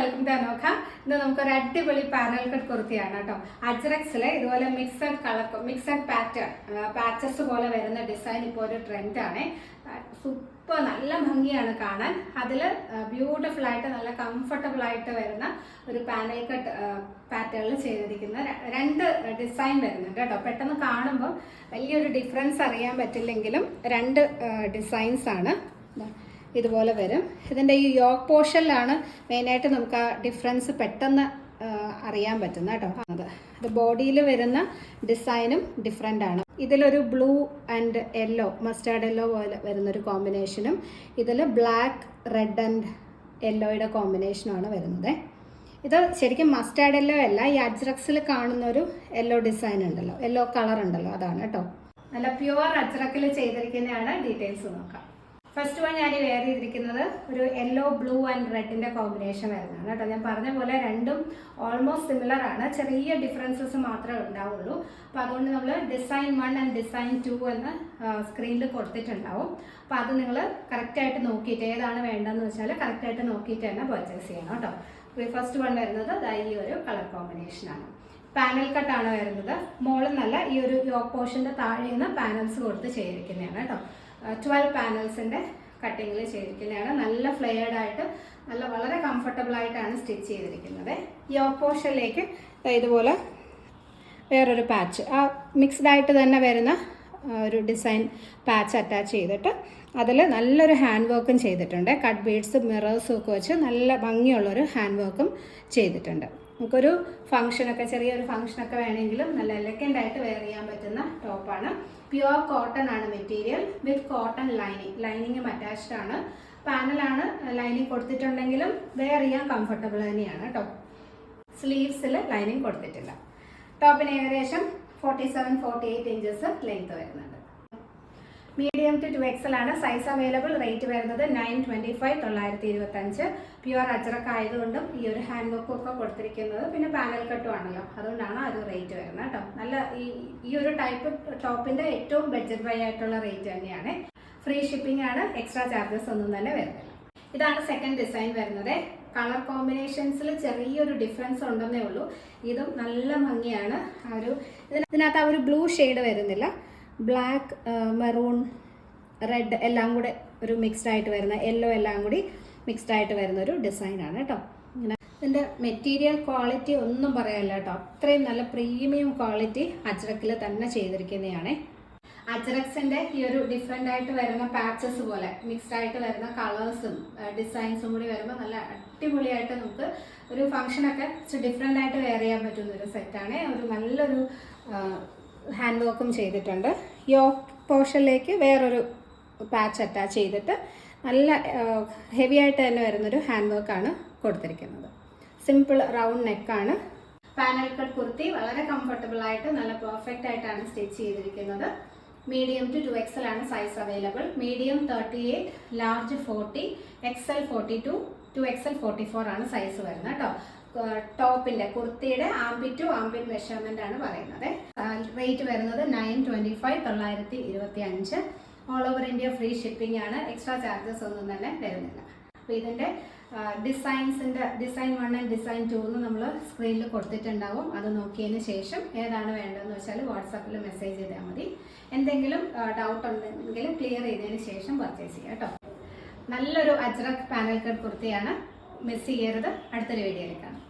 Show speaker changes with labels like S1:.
S1: Welcome to Anokha ഇന്ന് നമുക്കൊരു അടിപൊളി പാനൽ കട്ട് കുർത്തിയാണ് കേട്ടോ. അജ്രക്സിലെ ഇതുപോലെ mixed colour mixed pattern patches പോലെ വരുന്ന ഡിസൈൻ ഇപ്പോൾ ഒരു ട്രെൻഡാണ് സൂപ്പർ നല്ല ഭംഗിയാണ് കാണാൻ. അതിൽ ബ്യൂട്ടിഫുൾ ആയിട്ട് നല്ല കംഫർട്ടബിൾ ആയിട്ട് വരുന്ന ഒരു പാനൽ കട്ട് പാറ്റേണിൽ ചെയ്തിരിക്കുന്ന രണ്ട് ഡിസൈൻ വരുന്നുണ്ട് കേട്ടോ. പെട്ടെന്ന് കാണുമ്പോൾ വലിയൊരു ഡിഫറൻസ് അറിയാൻ പറ്റില്ലെങ്കിലും രണ്ട് ഡിസൈൻസ് ആണ്. ഇതുപോലെ വരും. ഇതിന്റെ ഈ യോക്ക് പോർഷനിലാണ് മെയിനായിട്ട് നമുക്ക് ആ ഡിഫറൻസ് പെട്ടെന്ന് അറിയാൻ പറ്റുന്ന കേട്ടോ. അത് അത് ബോഡിയിൽ വരുന്ന ഡിസൈനും ഡിഫറെന്റ് ആണ്. ഇതിലൊരു blue and yellow mustard yellow പോലെ വരുന്നൊരു കോമ്പിനേഷനും ഇതിൽ ബ്ലാക്ക് റെഡ് ആൻഡ് യെല്ലോയുടെ കോമ്പിനേഷനുമാണ് വരുന്നത്. ഇത് ശരിക്കും മസ്റ്റാർഡ് യെല്ലോ അല്ല ഈ അജ്രക്സിൽ കാണുന്ന ഒരു യെല്ലോ ഡിസൈൻ ഉണ്ടല്ലോ യെല്ലോ കളർ ഉണ്ടല്ലോ അതാണ് കേട്ടോ. നല്ല പ്യുവർ അജ്രക്കിൽ ചെയ്തിരിക്കുന്നതാണ്. ഡീറ്റെയിൽസ് നോക്കാം. ഫസ്റ്റ് വൺ ഞാൻ വെയർ ചെയ്തിരിക്കുന്നത് ഒരു യെല്ലോ ബ്ലൂ ആൻഡ് റെഡിന്റെ കോമ്പിനേഷൻ വരുന്നതാണ് കേട്ടോ. ഞാൻ പറഞ്ഞ പോലെ രണ്ടും ഓൾമോസ്റ്റ് സിമിലർ ആണ്. ചെറിയ ഡിഫറൻസസ് മാത്രമേ ഉണ്ടാവുള്ളൂ. അപ്പോൾ അതുകൊണ്ട് നമ്മൾ design one and design two എന്ന് സ്ക്രീനിൽ കൊടുത്തിട്ടുണ്ടാവും. അപ്പോൾ അത് നിങ്ങൾ കറക്റ്റായിട്ട് നോക്കിയിട്ട് ഏതാണ് വേണ്ടതെന്ന് വെച്ചാൽ കറക്റ്റായിട്ട് നോക്കിയിട്ട് തന്നെ പർച്ചേസ് ചെയ്യണം കേട്ടോ. ഫസ്റ്റ് വൺ വരുന്നത് ഈ ഒരു കളർ കോമ്പിനേഷനാണ് പാനൽ കട്ടാണ് വരുന്നത്. മോളിൽ നല്ല ഈ ഒരു യോക്ക് പോർഷന്റെ താഴെ നിന്ന് പാനൽസ് കൊടുത്ത് ചെയ്തിരിക്കുന്നതാണ് കേട്ടോ. ട്വൽവ് പാനൽസിന്റെ കട്ടിങ്ങിൽ ചെയ്തിരിക്കുന്നതാണ്. നല്ല ഫ്ലെയർഡ് ആയിട്ട് നല്ല വളരെ കംഫർട്ടബിൾ ആയിട്ടാണ് സ്റ്റിച്ച് ചെയ്തിരിക്കുന്നത്. ഈ ഓപ്പോഷനിലേക്ക് ഇതുപോലെ വേറൊരു പാച്ച് ആ മിക്സ്ഡ് ആയിട്ട് തന്നെ വരുന്ന ഒരു ഡിസൈൻ പാച്ച് അറ്റാച്ച് ചെയ്തിട്ട് അതിൽ നല്ലൊരു ഹാൻഡ് വർക്കും ചെയ്തിട്ടുണ്ട്. കട്ട് ബീഡ്സും മിറേഴ്സും ഒക്കെ വെച്ച് നല്ല ഭംഗിയുള്ളൊരു ഹാൻഡ് വർക്കും ചെയ്തിട്ടുണ്ട്. നമുക്കൊരു ഫംഗ്ഷനൊക്കെ ചെറിയൊരു ഫംഗ്ഷനൊക്കെ വേണമെങ്കിലും നല്ല എലഗന്റ് ആയിട്ട് വെയർ ചെയ്യാൻ പറ്റുന്ന ടോപ്പാണ് പ്യുവർ കോട്ടൺ ആണ് മെറ്റീരിയൽ വിത്ത് കോട്ടൺ ലൈനിങ് ലൈനിങ്ങും അറ്റാച്ച്ഡ് ആണ്. പാനലാണ് ലൈനിങ് കൊടുത്തിട്ടുണ്ടെങ്കിലും വെയർ ചെയ്യാൻ കംഫർട്ടബിൾ തന്നെയാണ് കേട്ടോ സ്ലീവ്സിൽ ലൈനിങ് കൊടുത്തിട്ടില്ല. ടോപ്പിന് ഏകദേശം forty seven forty eight inches length വരുന്നുണ്ട്. മീഡിയം ടു ടു എക്സൽ ആണ്. സൈസ് അവൈലബിൾ റേറ്റ് വരുന്നത് നയൻ ട്വന്റി ഫൈവ് തൊള്ളായിരത്തി ഇരുപത്തഞ്ച് പ്യുവർ അച്ചറക്ക് ആയതുകൊണ്ടും ഈ ഒരു ഹാൻഡ് വർക്കും ഒക്കെ കൊടുത്തിരിക്കുന്നത് പിന്നെ പാനൽ കട്ടും ആണല്ലോ. അതുകൊണ്ടാണ് അത് റേറ്റ് വരുന്നത് കേട്ടോ. നല്ല ഈ ഈ ഒരു ടൈപ്പ് ടോപ്പിന്റെ ഏറ്റവും ബഡ്ജറ്റ് ബൈ ആയിട്ടുള്ള റേറ്റ് തന്നെയാണ്. ഫ്രീ ഷിപ്പിംഗ് ആണ്. എക്സ്ട്രാ ചാർജസ് ഒന്നും തന്നെ വരുന്നില്ല. ഇതാണ് സെക്കൻഡ് ഡിസൈൻ വരുന്നത്. കളർ കോമ്പിനേഷൻസിൽ ചെറിയൊരു ഡിഫറൻസ് ഉണ്ടെന്നേ ഉള്ളൂ. ഇതും നല്ല ഭംഗിയാണ്. ആ ഒരു ഇതിന- ഇതിനകത്ത് ആ ഒരു ബ്ലൂ ഷെയ്ഡ് വരുന്നില്ല. ബ്ലാക്ക് മെറൂൺ റെഡ് എല്ലാം കൂടെ ഒരു മിക്സ്ഡ് ആയിട്ട് വരുന്ന യെല്ലോ എല്ലാം കൂടി മിക്സ്ഡ് ആയിട്ട് വരുന്ന ഒരു ഡിസൈനാണ് കേട്ടോ. ഇങ്ങനെ ഇതിന്റെ മെറ്റീരിയൽ ക്വാളിറ്റി ഒന്നും പറയാനില്ല കേട്ടോ. അത്രയും നല്ല പ്രീമിയം ക്വാളിറ്റി അജ്രക്കിൽ തന്നെ ചെയ്തിരിക്കുന്നതാണേ. അജറക്സിന്റെ ഈ ഒരു ഡിഫറെന്റ് ആയിട്ട് വരുന്ന പാച്ചസ് പോലെ മിക്സ്ഡ് ആയിട്ട് വരുന്ന കളേഴ്സും ഡിസൈൻസും കൂടി വരുമ്പോൾ നല്ല അടിപൊളിയായിട്ട് നമുക്ക് ഒരു ഫംഗ്ഷനൊക്കെ ഡിഫറെന്റ് ആയിട്ട് വെയർ ചെയ്യാൻ പറ്റുന്ന ഒരു സെറ്റാണ് ഒരു നല്ലൊരു ഹാൻഡ് വർക്കും ചെയ്തിട്ടുണ്ട്. യോക്ക് പോർഷനിലേക്ക് വേറൊരു പാച്ച് അറ്റാച്ച് ചെയ്തിട്ട് നല്ല ഹെവി ആയിട്ട് തന്നെ വരുന്നൊരു ഹാൻഡ് വർക്കാണ് കൊടുത്തിരിക്കുന്നത്. സിമ്പിൾ റൗണ്ട് നെക്കാണ് പാനൽ കട്ട് കുർത്തി വളരെ കംഫർട്ടബിൾ ആയിട്ട് നല്ല പെർഫെക്റ്റ് ആയിട്ടാണ് സ്റ്റിച്ച് ചെയ്തിരിക്കുന്നത്. മീഡിയം ടു ടു എക്സൽ ആണ് size available medium thirty eight large forty XL forty two two XL forty four ആണ് സൈസ് വരുന്നത് കേട്ടോ. ടോപ്പിന്റെ കുർത്തിയുടെ ആംബിറ്റ് ടു ആംബിറ്റ് മെഷർമെന്റ് ആണ് പറയുന്നത്. റേറ്റ് വരുന്നത് നയൻ ട്വന്റി ഫൈവ് തൊള്ളായിരത്തി ഇരുപത്തി അഞ്ച് all over India free shipping ആണ്. എക്സ്ട്രാ ചാർജസ് ഒന്നും തന്നെ വരുന്നില്ല. അപ്പോൾ ഇതിന്റെ ഡിസൈൻസിന്റെ design one and design two എന്ന് നമ്മൾ സ്ക്രീനിൽ കൊടുത്തിട്ടുണ്ടാവും. അത് നോക്കിയതിന് ശേഷം ഏതാണ് വേണ്ടതെന്ന് വെച്ചാൽ വാട്സാപ്പിൽ മെസ്സേജ് ചെയ്താൽ മതി. എന്തെങ്കിലും ഡൗട്ട് ഉണ്ടെങ്കിൽ ക്ലിയർ ചെയ്തതിന് ശേഷം പർച്ചേസ് ചെയ്യാം കേട്ടോ. നല്ലൊരു അജ്രക് പാനൽ കട്ട് കുർത്തിയാണ്. മിസ് ചെയ്യരുത്. അടുത്തൊരു വീഡിയോയിൽ കാണാം.